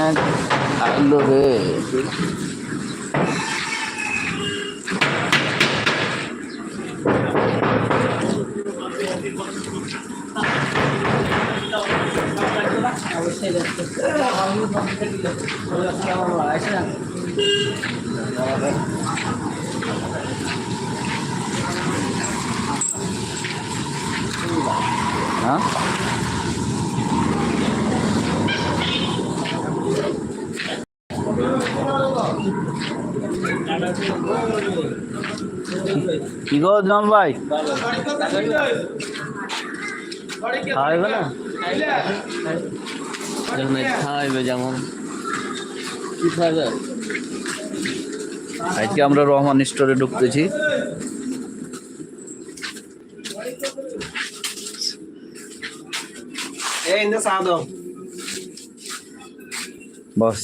হ্যাঁ আইলো রে হ্যাঁ কি গো জাম ভাই? খাওয়াইবে না? যখন খাওয়াইবে যেমন। কি খাওয়াবে আজকে আমরা রহমান স্টোরে ঢুকতেছি। বস।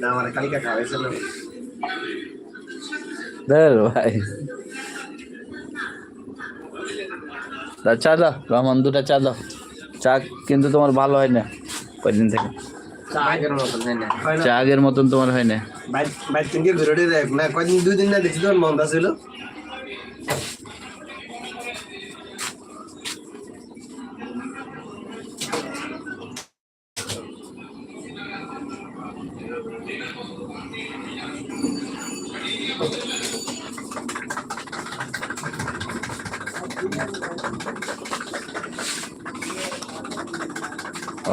না আমার কালকে খাওয়াইছে না ধর ভাই তা চা দাও রহমান দুটা চা দাও চা কিন্তু তোমার ভালো হয় না কয়দিন থেকে? চা আগের মতন না না। চা আগের মতন তোমার হয় দেখ না? কয়দিন দুই দিন না দেখছি তোমার মন্দা ছিল?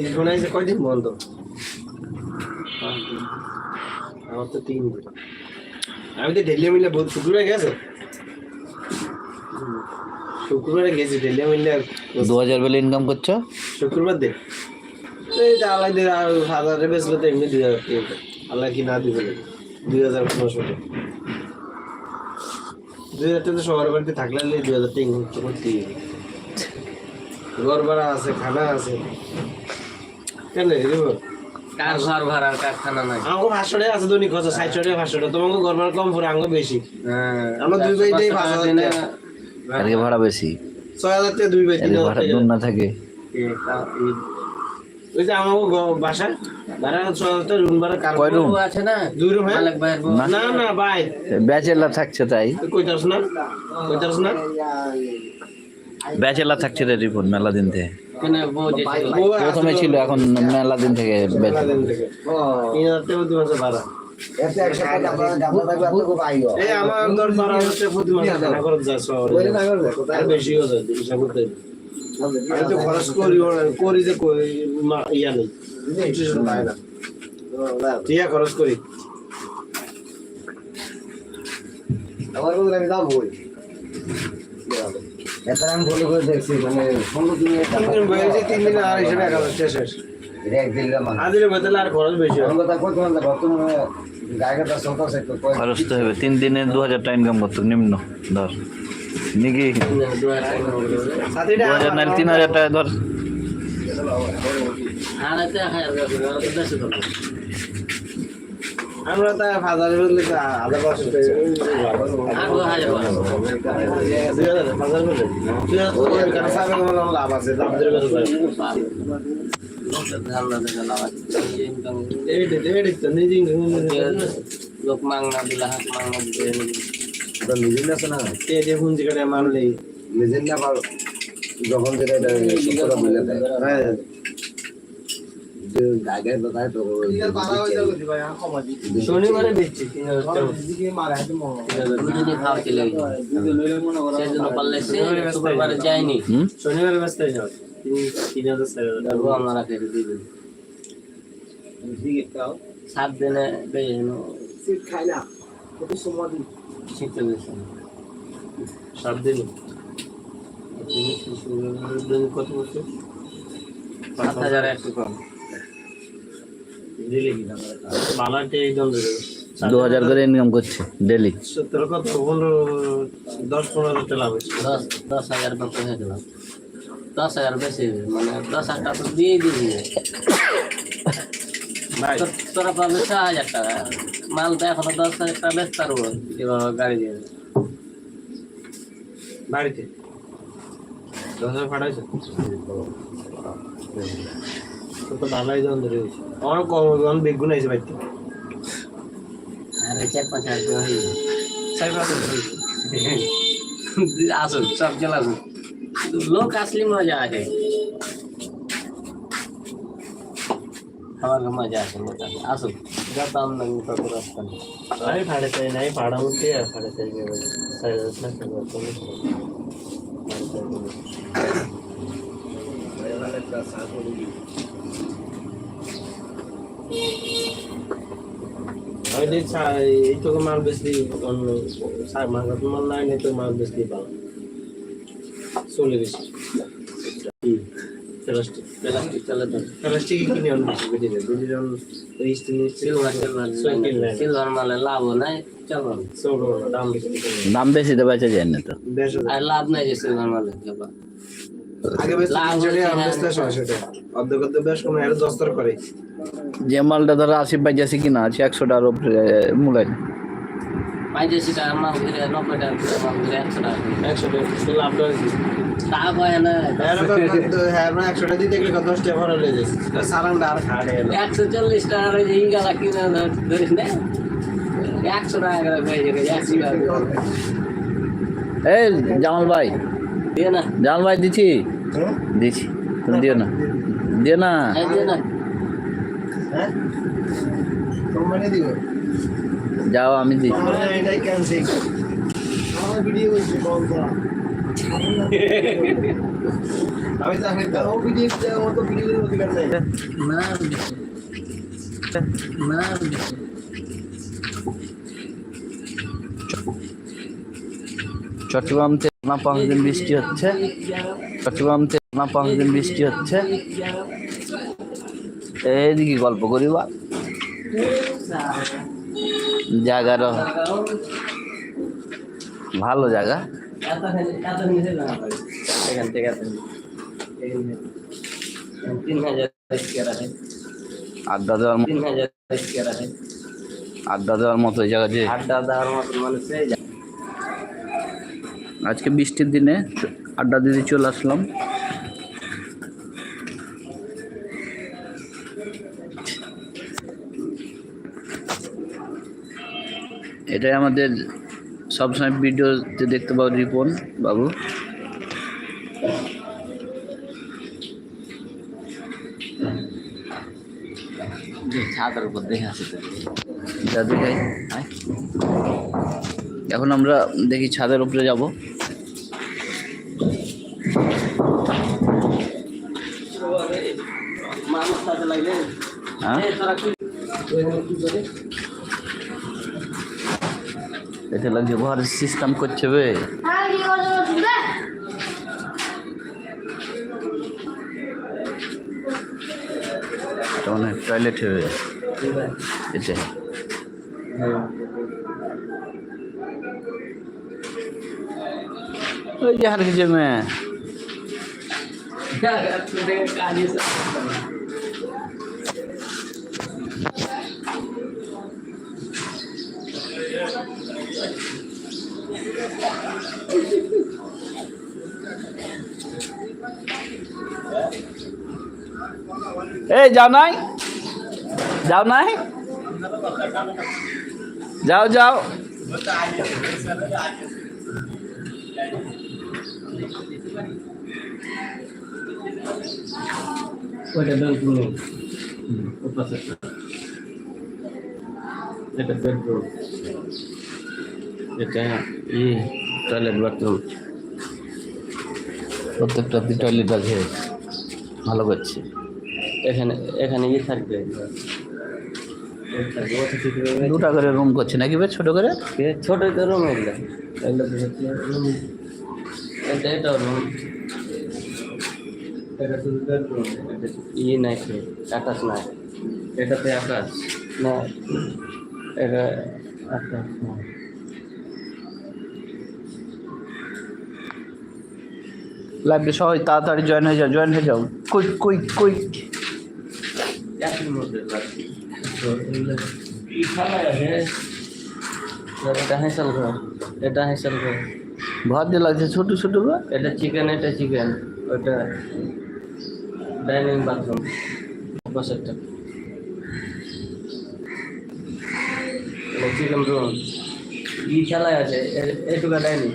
এই শোনাইছে কয়দিন বন্ধ? আমার তো তিন দিন। আমি তো ডেলি মিলে শুক্রবারে গেছে? শুক্রবারে গেছি ডেলি মিলে দু হাজার বেলে ইনকাম করছ? শুক্রবার দিন এই যে আল্লাহ দিয়ে আর হাজারে বেচলে তো এমনি দুই হাজার টাকা আল্লাহ কি না দিবে দুই হাজার পনেরোশো টাকা। দুই হাজার টাকা সবার বাড়িতে থাকলে দুই হাজার টাকা খরচ করতেই হবে। ঘর ভাড়া আছে খানা আছে। কেন দিব কার ঘর ভাড়া কারখানা নাই? আমাকে পাঁচশো আছে দৈনিক খরচ ষাট টাকা পাঁচশো তোমাকে ঘর ভাড়া কম পড়ে আমাকে বেশি হ্যাঁ আমরা দুই ভাই দিয়ে। আজকে ভাড়া বেশি ছয় হাজার টাকা দুই ভাই তিন ভাড়া দূর না থাকে ওই যে আমাকে বাসা। ভাড়া ছয় হাজার টাকা রুম ভাড়া কার কয় রুম আছে না? দুই রুম না না ভাই ব্যাচেলার থাকছে তাই। কইতাস না? কইতাস না? ব্যাচেলার থাকছে রে রিপোর্ট মেলা দিন থেকে। প্রথমে ছিল এখন মেলা দিন থেকে খরচ করি করি যে ইয়া নেই। টিয়া খরচ করি। আমার আমি যাব। এটা আমি করে দেখছি মানে পনেরো দিনে তিন দিন বয়েছে তিন শেষ মানে আর খরচ বেশি। আমার কথা কত মানে বর্তমানে খরচ তো হবে। তিন দিনে দু হাজার টাকা ইনকাম করতো নিম্ন ধর। নাকি? দু হাজার নাহলে তিন হাজার টাকা ধর। টাকা। আমরা তো হাজারের বদলে তো হাজার পাঁচশো লাভ আছে লোক মাংনা দিলা হাত মাংনা দিতে নিজের আছে না কে যে হুঞ্জি মানলেই নিজের না যখন যেটা এটা সত্যটা বলে দেয় হ্যাঁ যে গায়কের কথায় তো শনিবারে দিচ্ছি শুক্রবারে যায়নি। শনিবারে ব্যস্ত যাও তিন হাজার সাত দিনে সাত দিন। কত বছর? সাত হাজার একশো কম দিলে কি না ভালো একটা এই দল দেবে দু হাজার করে ইনকাম করছে ডেলি সত্তর কত পনেরো দশ পনেরো টাকা লাভ দশ দশ হাজার মতো হয়ে গেল দশ হাজার বেশি মানে দশ হাজার টাকা তো দিয়ে দিবি। তোরা পাবে ছ হাজার টাকা। মাল তো এখনও দশ হাজার টাকা বেচতে পারব এবার গাড়ি দিয়ে। বাড়িতে? দশ হাজার পাঠাইছে? তো তো ভালোই জন ধরে হয়েছে আমার কম আমি বেগুন আছে বাড়িতে আরে চার পাঁচ হাজার টাকা হয়ে যাবে। চার পাঁচ হাজার হয়েছে। আসুন সব চলে আসুন লোক আসলে মজা আছে আমার মজা আছে মজা আছে আসুন যত আমদানি তত রাস্তা নেই अरे साढ़े चार नहीं भाड़ा उठते हैं साढ़े चार के बजे साढ़े दस लाख का আমি দেখ এই তো মাল বেশি অন্য মাল মাল নাই নাই তো মাল বেশি পাও চলে বেশি প্লাস্টিক প্লাস্টিক চলে তো প্লাস্টিক কিনে অন্য বেশি বেশি দেয় বেশি জন স্টিল সিলভার সিলভার সিলভার মালে লাভও নাই চলো না। সব দাম বেশি দাম বেশি তো বেচা যায় না তো আর লাভ নাই যে সিলভার মালে বেশ কোনো এর দস্তর করে। যে মালটা ধরো আশি বাইজাশি কিনা আছে একশো টাকার উপরে মূল্য। পঁয়ত্রিশ টাকা মাল ঘিরে নব্বই টাকা মাল ঘিরে একশো টাকা। একশো টাকা লাভ তা কয় না। হ্যাঁ একশো টাকা দিতে গেলে দশ টাকা ভরা লেগে সারাংটা আর খাড়ে একশো চল্লিশ টাকা করে কিনে ধরিস না? একশো টাকা করে হয়ে যাবে একশো টাকা করে। এই জামাল ভাই না জামাল ভাই দিছি দিছি তুমি দিও না দিও না হ্যাঁ যাও আমি দিচ্ছি আমি না চট্টগ্রাম না পাঁচ দিন বৃষ্টি হচ্ছে। চট্টগ্রাম থেকে না পাঁচ দিন বৃষ্টি হচ্ছে। এইদিকে গল্প করিবা জায়গার ভালো জায়গা। এখান থেকে তিন হাজার আড্ডা দেওয়ার মতো তিন হাজার আড্ডা দেওয়ার মতো জায়গা যে আড্ডা দেওয়ার মতন মানুষ আজকে বৃষ্টির দিনে আড্ডা দিতে চলে আসলাম। এটাই আমাদের সবসময় ভিডিওতে দেখতে পাবো রিপন বাবু। ছাদের উপর দেখে আসি তো। যা দেখাই এখন আমরা দেখি ছাদের উপরে যাব মানুষ সাথে লাগলে হ্যাঁ এই তোরা কি কি করে এটা লাগছে ঘরের সিস্টেম করছে বে এটা মানে টয়লেট হবে এটা ওই যে হার কিছু মেয়ে কাজে এই যাও নাই যাও নাই যাও যাও ওইটা বেডরুম পাশে এটা বেডরুম এটা ই টয়লেট বাথরুম প্রত্যেকটা টয়লেট আছে ভালো করছে। এখানে এখানে ই থাকবে। দুটা করে রুম করছে নাকি বে ছোট করে? ছোট তো রুম এগুলো। এটা এটা রুম এটা শুধু বেডরুম ই নাই অ্যাটাচ নাই। এটাতে আকাশ। না এটা আকাশ না লাইভে সবাই তাড়াতাড়ি জয়েন হয়ে যাও জয়েন হয়ে যাও। কুইক কুইক কুইক এটা হেঁসাল ঘর এটা হেঁসাল ঘর। ঘর দিয়ে লাগছে ছোট ছোট করে এটা চিকেন এটা চিকেন ওটা ডাইনিং বাথরুম চিকেন রুম ই খেলায় আছে? এ- এইটুকা ডাইনিং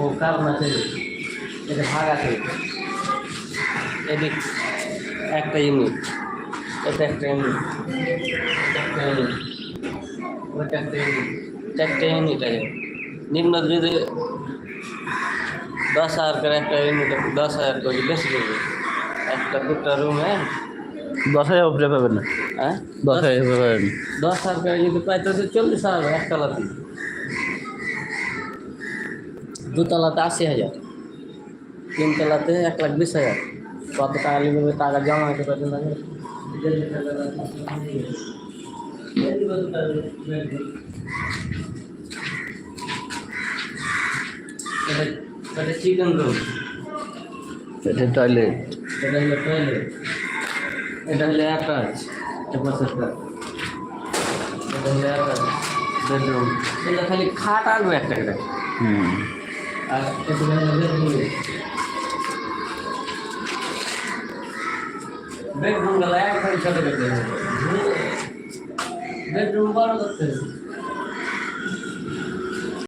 ও কারণ আছে এটা ভাগ আছে। এদিক একটা ইউনিট এটা একটা ইউনিট একটা ইউনিট ওটা একটা ইউনিট চারটে ইউনিট আছে। নিম্ন যদি দশ হাজার করে একটা ইউনিট দশ হাজার করে বেশি দেবে একটা দুটো রুমে দশ হাজার উপরে পাবেন না। হ্যাঁ? দশ হাজার উপরে পাবেন দশ হাজার করে যদি পাই তো চল্লিশ হাজার এক তলাতে দুতলাতে আশি হাজার। তিনতলাতে এক লাখ বিশ হাজার। কত টাকা লিখবে টাকা জমা হতে পারবে না। এটা চিকেন রোল। এটা টয়লেট। এটা হলো টয়লেট। এটা হলো অ্যাটাচ। এটা পাশেরটা এটা হলো অ্যাটাচ। বেডরুম। এটা খালি খাট আসবে একটা হুম। আর এটা হলো। বেডরুম বেডরুম গেলে একদম ছোট বেডরুম বেডরুম বারো করতে হবে।